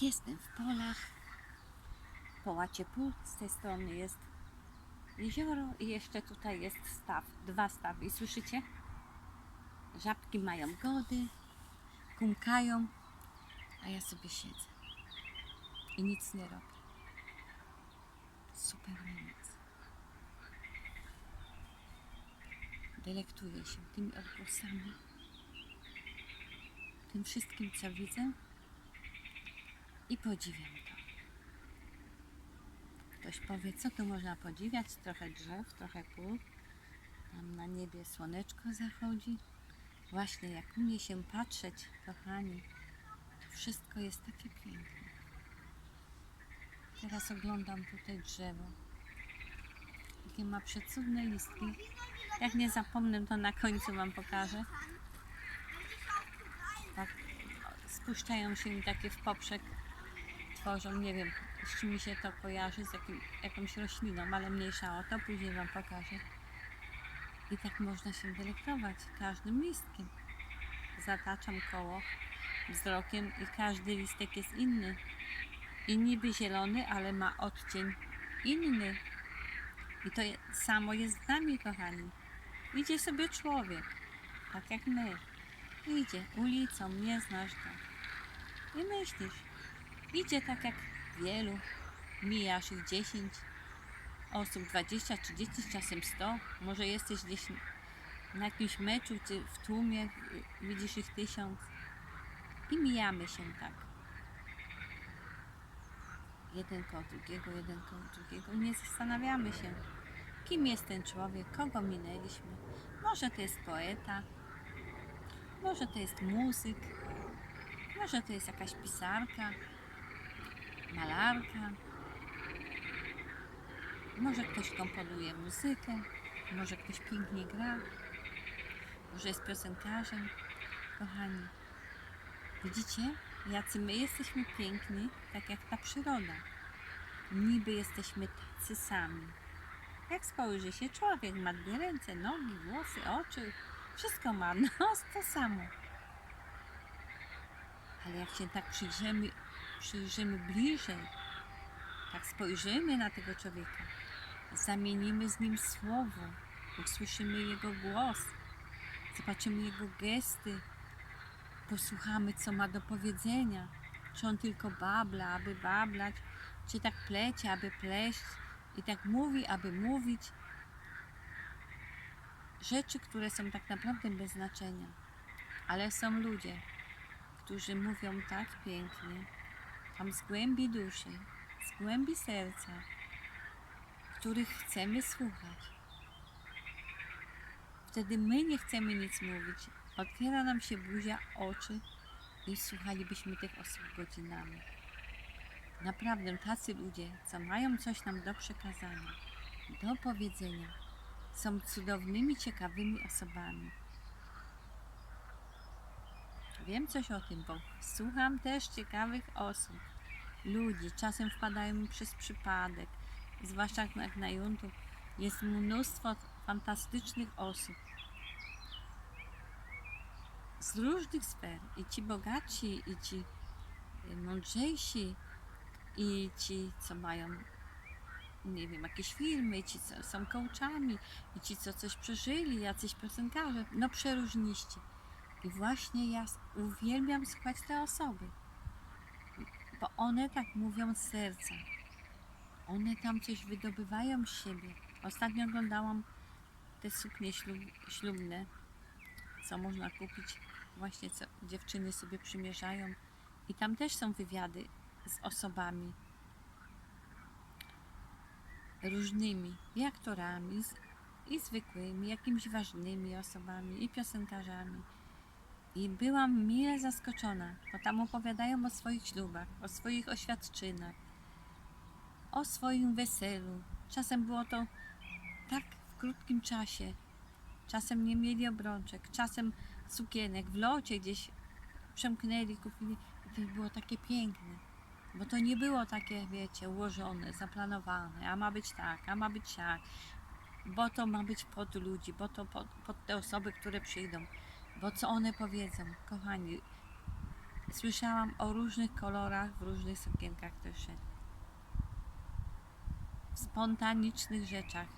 Jestem w polach. Po łacie z tej strony jest jezioro i jeszcze tutaj jest staw, dwa stawy. I słyszycie? Żabki mają gody, kumkają, a ja sobie siedzę i nic nie robię. Super nic. Delektuję się tymi odgłosami, tym wszystkim, co widzę i podziwiam to. Ktoś powie, co tu można podziwiać? Trochę drzew, trochę pól. Tam na niebie słoneczko zachodzi. Właśnie jak umie się patrzeć, kochani, to wszystko jest takie piękne. Teraz oglądam tutaj drzewo. Jakie ma przecudne listki. Jak nie zapomnę, to na końcu Wam pokażę. Tak, spuszczają się mi takie w poprzek, tworzą, nie wiem, z czym mi się to kojarzy, z jakim, jakąś rośliną, ale mniejsza o to, później Wam pokażę. I tak można się delektować każdym listkiem. Zataczam koło wzrokiem i każdy listek jest inny. I niby zielony, ale ma odcień inny. I to je- samo jest z nami, kochani. Idzie sobie człowiek, tak jak my. Idzie ulicą, nie znasz go. I myślisz. Idzie tak jak wielu. Mijasz ich 10 osób, 20, 30, czasem 100. Może jesteś gdzieś na jakimś meczu, czy w tłumie, widzisz ich tysiąc. I mijamy się tak. Jeden koło drugiego, jeden koło drugiego. Nie zastanawiamy się, kim jest ten człowiek, kogo minęliśmy. Może to jest poeta, może to jest muzyk, może to jest jakaś pisarka, malarka, może ktoś komponuje muzykę, może ktoś pięknie gra, może jest piosenkarzem. Kochani, widzicie, jacy my jesteśmy piękni, tak jak ta przyroda. Niby jesteśmy tacy sami. Jak spojrzy się człowiek, ma dwie ręce, nogi, włosy, oczy, wszystko ma, nos to samo. Ale jak się tak przyjrzymy, przyjrzymy bliżej, tak spojrzymy na tego człowieka, zamienimy z nim słowo, usłyszymy jego głos, zobaczymy jego gesty, posłuchamy, co ma do powiedzenia. Czy on tylko babla, aby bablać, czy tak plecie, aby pleść? I tak mówi, aby mówić. Rzeczy, które są tak naprawdę bez znaczenia. Ale są ludzie, którzy mówią tak pięknie, tam z głębi duszy, z głębi serca, których chcemy słuchać. Wtedy my nie chcemy nic mówić. Otwiera nam się buzia, oczy i słuchalibyśmy tych osób godzinami. Naprawdę tacy ludzie, co mają coś nam do przekazania, do powiedzenia, są cudownymi, ciekawymi osobami. Wiem coś o tym, bo słucham też ciekawych osób, ludzi. Czasem wpadają mi przez przypadek, zwłaszcza jak na YouTube. Jest mnóstwo fantastycznych osób z różnych sfer. I ci bogaci, i ci y, mądrzejsi, i ci, co mają, nie wiem, jakieś firmy, i ci, co są coachami, i ci, co coś przeżyli, jacyś piosenkarze, no przeróżniści. I właśnie ja uwielbiam słuchać te osoby, bo one tak mówią z serca. One tam coś wydobywają z siebie. Ostatnio oglądałam te suknie ślub, ślubne, co można kupić, właśnie co dziewczyny sobie przymierzają. I tam też są wywiady z osobami różnymi, i aktorami, i zwykłymi, jakimiś ważnymi osobami, i piosenkarzami. I byłam mile zaskoczona, bo tam opowiadają o swoich ślubach, o swoich oświadczynach, o swoim weselu. Czasem było to tak w krótkim czasie. Czasem nie mieli obrączek, czasem sukienek w locie gdzieś przemknęli, kupili. I to było takie piękne. Bo to nie było takie, wiecie, ułożone, zaplanowane, a ma być tak, a ma być siak, bo to ma być pod ludzi, bo to pod, pod te osoby, które przyjdą, bo co one powiedzą. Kochani, Słyszałam o różnych kolorach, w różnych sukienkach też szedł. W spontanicznych rzeczach,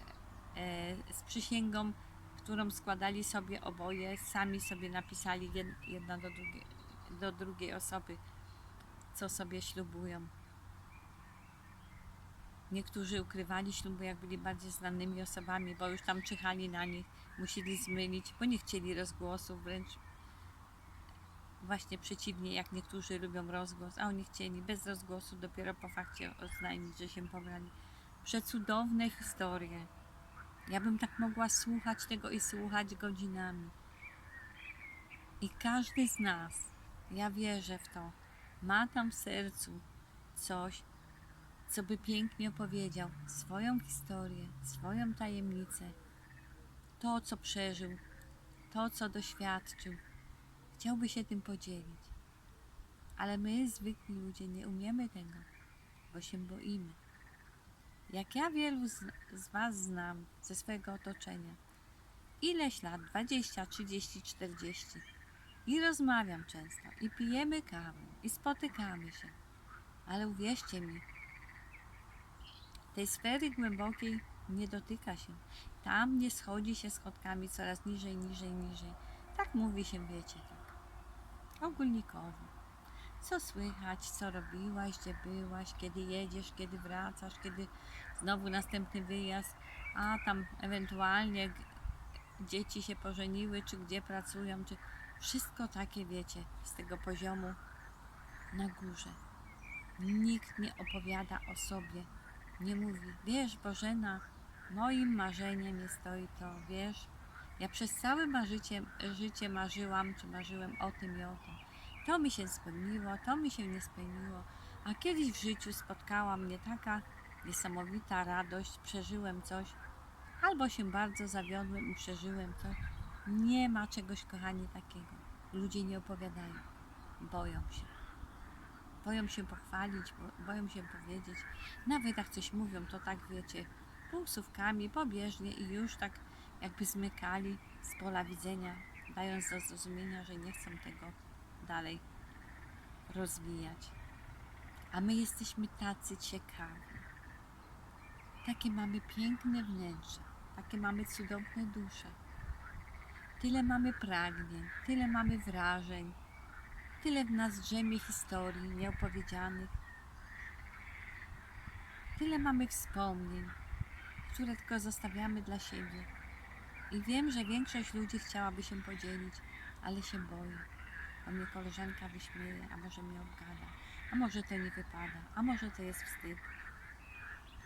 e, z przysięgą, którą składali sobie oboje, sami sobie napisali jed- jedna do, drugie, do drugiej osoby, co sobie ślubują. Niektórzy ukrywali śluby, jak byli bardziej znanymi osobami, bo już tam czyhali na nich, musieli zmylić, bo nie chcieli rozgłosu, wręcz właśnie przeciwnie, jak niektórzy lubią rozgłos, a oni chcieli bez rozgłosu dopiero po fakcie oznajmić, że się pobrali. Przecudowne historie. Ja bym tak mogła słuchać tego i słuchać godzinami. I każdy z nas, ja wierzę w to, ma tam w sercu coś, co by pięknie opowiedział swoją historię, swoją tajemnicę, to, co przeżył, to, co doświadczył. Chciałby się tym podzielić. Ale my, zwykli ludzie, nie umiemy tego, bo się boimy. Jak ja wielu z, z Was znam ze swojego otoczenia, ileś lat 20, 30, 40 i rozmawiam często, i pijemy kawę, i spotykamy się, ale uwierzcie mi, tej sfery głębokiej nie dotyka się. Tam nie schodzi się schodkami coraz niżej, niżej, niżej. Tak mówi się, wiecie, tak. Ogólnikowo. Co słychać, co robiłaś, gdzie byłaś, kiedy jedziesz, kiedy wracasz, kiedy znowu następny wyjazd, a tam ewentualnie dzieci się pożeniły, czy gdzie pracują, czy wszystko takie, wiecie, z tego poziomu na górze. Nikt nie opowiada o sobie, nie mówi, wiesz Bożena, moim marzeniem jest to i to, wiesz, ja przez całe ma życie, marzyłam, czy marzyłem o tym i o tym. To mi się spełniło, to mi się nie spełniło, a kiedyś w życiu spotkała mnie taka niesamowita radość, przeżyłem coś, albo się bardzo zawiodłem i przeżyłem coś. Nie ma czegoś, kochani, takiego. Ludzie nie opowiadają, boją się. Boją się pochwalić, bo- boją się powiedzieć. Nawet jak coś mówią, to tak wiecie, półsłówkami, pobieżnie i już tak jakby zmykali z pola widzenia, dając do zrozumienia, że nie chcą tego dalej rozwijać. A my jesteśmy tacy ciekawi. Takie mamy piękne wnętrze, takie mamy cudowne dusze. Tyle mamy pragnień, tyle mamy wrażeń, tyle w nas drzemie historii nieopowiedzianych. Tyle mamy wspomnień, które tylko zostawiamy dla siebie. I wiem, że większość ludzi chciałaby się podzielić, ale się boi. Bo mnie koleżanka wyśmieje, a może mnie obgada, a może to nie wypada, a może to jest wstyd,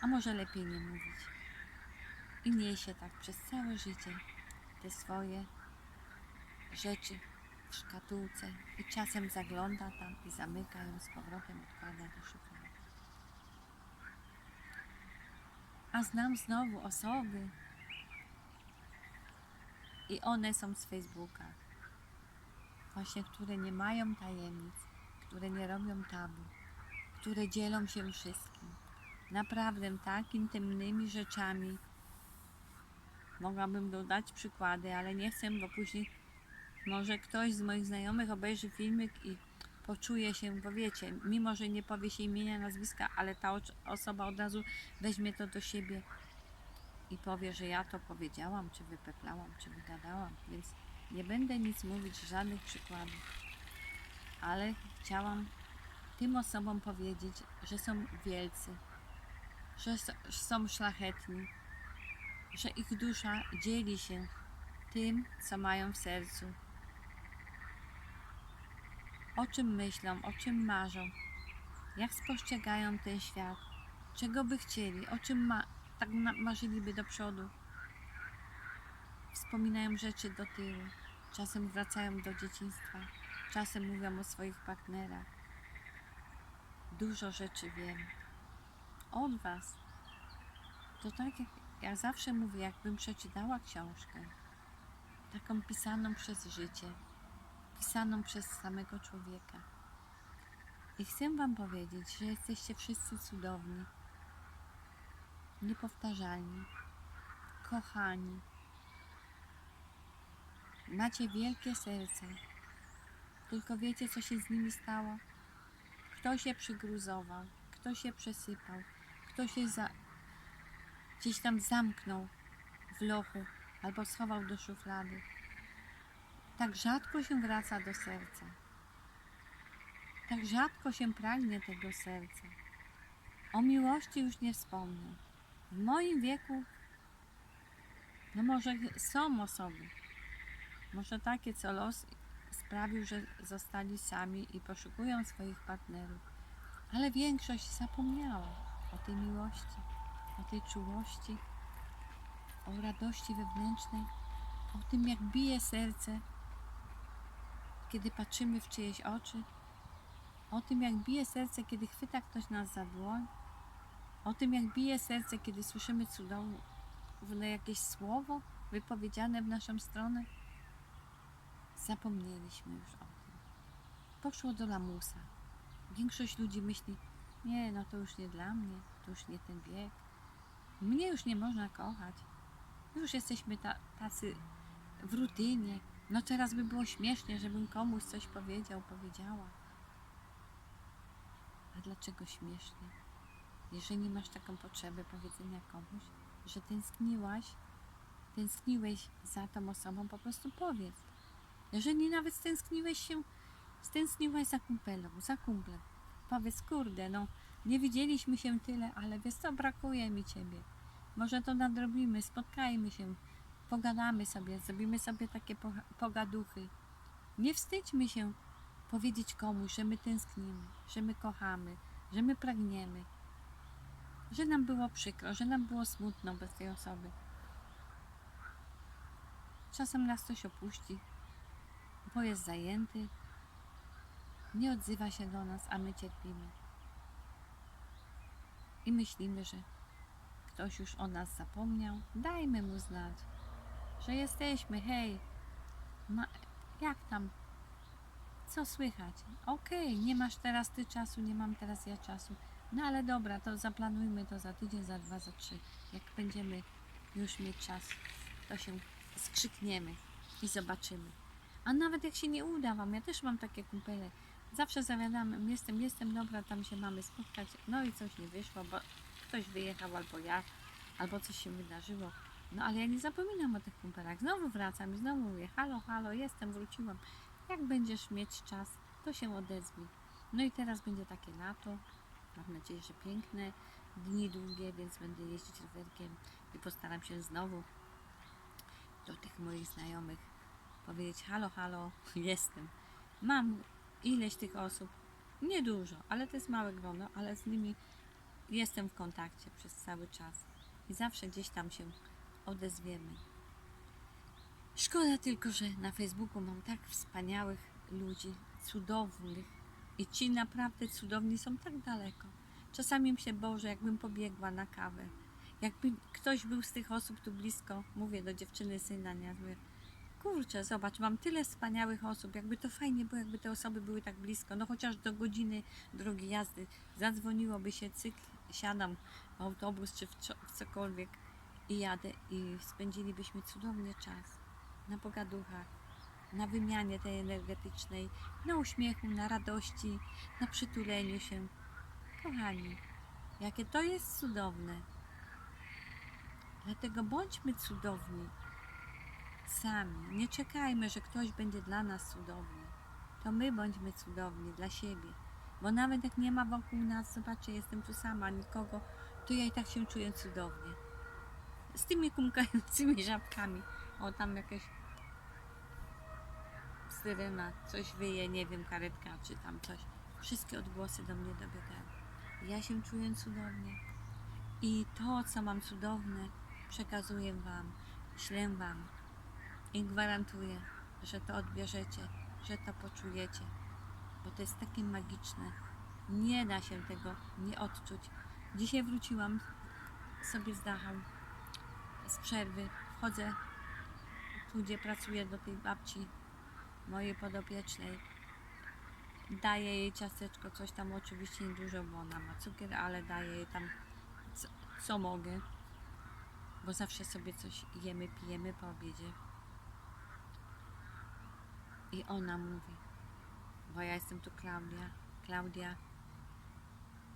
a może lepiej nie mówić. I niesie tak przez całe życie te swoje rzeczy w szkatułce i czasem zagląda tam i zamyka ją z powrotem, odkłada do szuflady. A znam znowu osoby i one są z Facebooka, właśnie które nie mają tajemnic, które nie robią tabu, które dzielą się wszystkim. Naprawdę tak intymnymi rzeczami. Mogłabym dodać przykłady, ale nie chcę, bo później może ktoś z moich znajomych obejrzy filmik i poczuje się, bo wiecie, mimo że nie powie się imienia, nazwiska, ale ta osoba od razu weźmie to do siebie i powie, że ja to powiedziałam, czy wypeplałam, czy wygadałam, więc nie będę nic mówić, żadnych przykładów, ale chciałam tym osobom powiedzieć, że są wielcy, że są szlachetni, że ich dusza dzieli się tym, co mają w sercu, o czym myślą, o czym marzą, jak spostrzegają ten świat, czego by chcieli, o czym ma, tak marzyliby do przodu. Wspominają rzeczy do tyłu, czasem wracają do dzieciństwa, czasem mówią o swoich partnerach. Dużo rzeczy wiem. Od Was. To tak jak ja zawsze mówię, jakbym przeczytała książkę, taką pisaną przez życie pisaną przez samego człowieka. I chcę Wam powiedzieć, że jesteście wszyscy cudowni, niepowtarzalni, kochani. Macie wielkie serce Tylko wiecie, co się z nimi stało? Kto się przygruzował, kto się przesypał, kto się za... gdzieś tam zamknął w lochu albo schował do szuflady. Tak rzadko się wraca do serca. Tak rzadko się pragnie tego serca. O miłości już nie wspomnę. W moim wieku, no może są osoby, może takie, co los sprawił, że zostali sami i poszukują swoich partnerów, ale większość zapomniała o tej miłości, o tej czułości, o radości wewnętrznej, o tym, jak bije serce, kiedy patrzymy w czyjeś oczy, o tym, jak bije serce, kiedy chwyta ktoś nas za dłoń, o tym, jak bije serce, kiedy słyszymy cudowne jakieś słowo wypowiedziane w naszą stronę. Zapomnieliśmy już o tym. Poszło do lamusa. Większość ludzi myśli, nie, no to już nie dla mnie, to już nie ten wiek. Mnie już nie można kochać. Już jesteśmy ta, tacy w rutynie. No teraz by było śmiesznie, żebym komuś coś powiedział, powiedziała. A dlaczego śmiesznie? Jeżeli masz taką potrzebę powiedzenia komuś, że tęskniłaś, tęskniłeś za tą osobą, po prostu powiedz. Jeżeli nawet stęskniłeś się, stęskniłaś za kumpelą, za kumplem, powiedz, kurde, no nie widzieliśmy się tyle, ale wiesz co, brakuje mi ciebie. Może to nadrobimy, spotkajmy się, pogadamy sobie, zrobimy sobie takie po- pogaduchy. Nie wstydźmy się powiedzieć komuś, że my tęsknimy, że my kochamy, że my pragniemy, że nam było przykro, że nam było smutno bez tej osoby. Czasem nas ktoś opuści, bo jest zajęty, nie odzywa się do nas, a my cierpimy. I myślimy, że ktoś już o nas zapomniał. Dajmy mu znać, że jesteśmy, hej, ma, jak tam, co słychać? Okej, nie masz teraz ty czasu, nie mam teraz ja czasu. No ale dobra, to zaplanujmy to za tydzień, za dwa, za trzy. Jak będziemy już mieć czas, to się skrzykniemy i zobaczymy. A nawet jak się nie uda Wam, ja też mam takie kumpele, zawsze zawiadam, jestem, jestem, dobra, tam się mamy spotkać, no i coś nie wyszło, bo ktoś wyjechał albo ja, albo coś się wydarzyło. No ale ja nie zapominam o tych kumpelach. Znowu wracam i znowu mówię, halo, halo, jestem, wróciłam. Jak będziesz mieć czas, to się odezwij. No i teraz będzie takie lato, mam nadzieję, że piękne, dni długie, więc będę jeździć rowerkiem i postaram się znowu do tych moich znajomych powiedzieć, halo, halo, jestem. Mam ileś tych osób, niedużo, ale to jest małe grono, ale z nimi jestem w kontakcie przez cały czas i zawsze gdzieś tam się odezwiemy. Szkoda tylko, że na Facebooku mam tak wspaniałych ludzi, cudownych i ci naprawdę cudowni są tak daleko. Czasami mi się Boże, jakbym pobiegła na kawę. Jakby ktoś był z tych osób tu blisko, mówię do dziewczyny syna, nie? Mówię, kurczę, zobacz, mam tyle wspaniałych osób, jakby to fajnie było, jakby te osoby były tak blisko, no chociaż do godziny drogi jazdy, zadzwoniłoby się, cyk, siadam w autobus czy w, w cokolwiek i jadę i spędzilibyśmy cudownie czas na pogaduchach, na wymianie tej energetycznej, na uśmiechu, na radości, na przytuleniu się. Kochani, jakie to jest cudowne. Dlatego bądźmy cudowni sami. Nie czekajmy, że ktoś będzie dla nas cudowny. To my bądźmy cudowni dla siebie. Bo nawet jak nie ma wokół nas, zobaczcie, jestem tu sama, nikogo, to ja i tak się czuję cudownie. Z tymi kumkającymi żabkami. O, tam jakaś syrena, coś wyje, nie wiem, karetka czy tam coś. Wszystkie odgłosy do mnie dobiegają. Ja się czuję cudownie. I to, co mam cudowne, przekazuję Wam, ślę Wam i gwarantuję, że to odbierzecie, że to poczujecie, bo to jest takie magiczne. Nie da się tego nie odczuć. Dzisiaj wróciłam sobie z z przerwy. Wchodzę tu, gdzie pracuję do tej babci mojej podopiecznej. Daję jej ciasteczko, coś tam oczywiście niedużo, bo ona ma cukier, ale daję jej tam co, co mogę, bo zawsze sobie coś jemy, pijemy po obiedzie. I ona mówi, bo ja jestem tu Klaudia. Klaudia,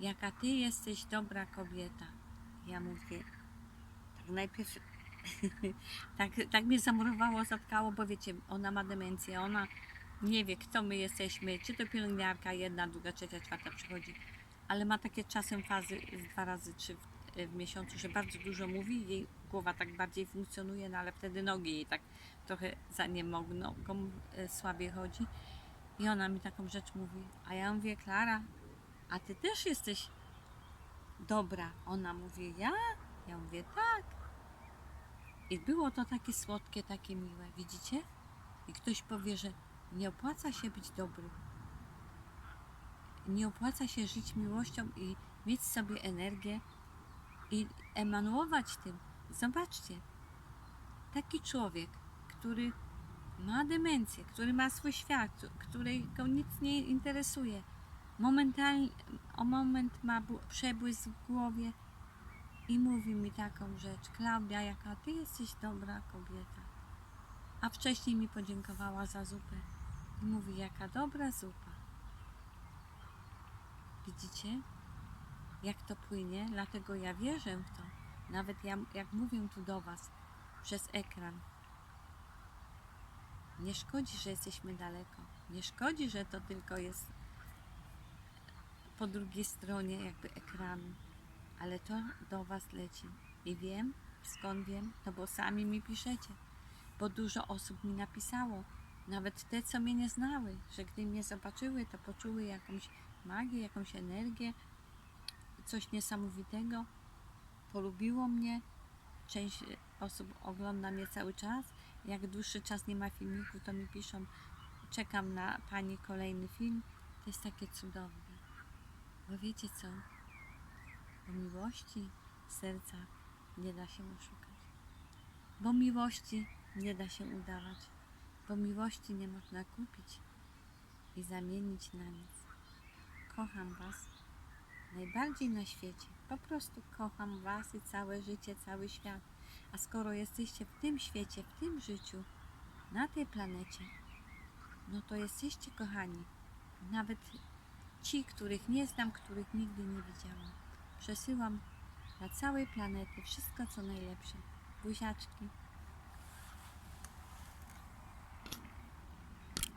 jaka ty jesteś dobra kobieta. Ja mówię, najpierw tak, tak mnie zamurowało, zatkało, bo wiecie, ona ma demencję, ona nie wie, kto my jesteśmy, czy to pielęgniarka, jedna, druga, trzecia, czwarta przychodzi, ale ma takie czasem fazy dwa razy, trzy w, w miesiącu, że bardzo dużo mówi, jej głowa tak bardziej funkcjonuje, no ale wtedy nogi jej tak trochę za nie mogą, e, słabiej chodzi. I ona mi taką rzecz mówi, a ja mówię, Klara, a ty też jesteś dobra. Ona mówi, ja? Ja mówię, tak. I było to takie słodkie, takie miłe, widzicie? I ktoś powie, że nie opłaca się być dobry. Nie opłaca się żyć miłością i mieć sobie energię i emanuować tym. Zobaczcie, taki człowiek, który ma demencję, który ma swój świat, którego nic nie interesuje, momentalnie, o moment ma przebłysk w głowie i mówi mi taką rzecz, Klaudia, jaka ty jesteś dobra kobieta. A wcześniej mi podziękowała za zupę i mówi, jaka dobra zupa. Widzicie, jak to płynie? Dlatego ja wierzę w to. Nawet ja, jak mówię tu do Was przez ekran, nie szkodzi, że jesteśmy daleko. Nie szkodzi, że to tylko jest po drugiej stronie jakby ekranu. Ale to do Was leci. I wiem, skąd wiem, no bo sami mi piszecie. Bo dużo osób mi napisało. Nawet te, co mnie nie znały, że gdy mnie zobaczyły, to poczuły jakąś magię, jakąś energię, coś niesamowitego. Polubiło mnie. Część osób ogląda mnie cały czas. Jak dłuższy czas nie ma filmiku, to mi piszą, czekam na Pani kolejny film. To jest takie cudowne. Bo wiecie co? Bo miłości serca nie da się oszukać. Bo miłości nie da się udawać. Bo miłości nie można kupić i zamienić na nic. Kocham Was najbardziej na świecie. Po prostu kocham Was i całe życie, cały świat. A skoro jesteście w tym świecie, w tym życiu, na tej planecie, no to jesteście kochani. Nawet ci, których nie znam, których nigdy nie widziałam. Przesyłam dla całej planety wszystko, co najlepsze. Buziaczki.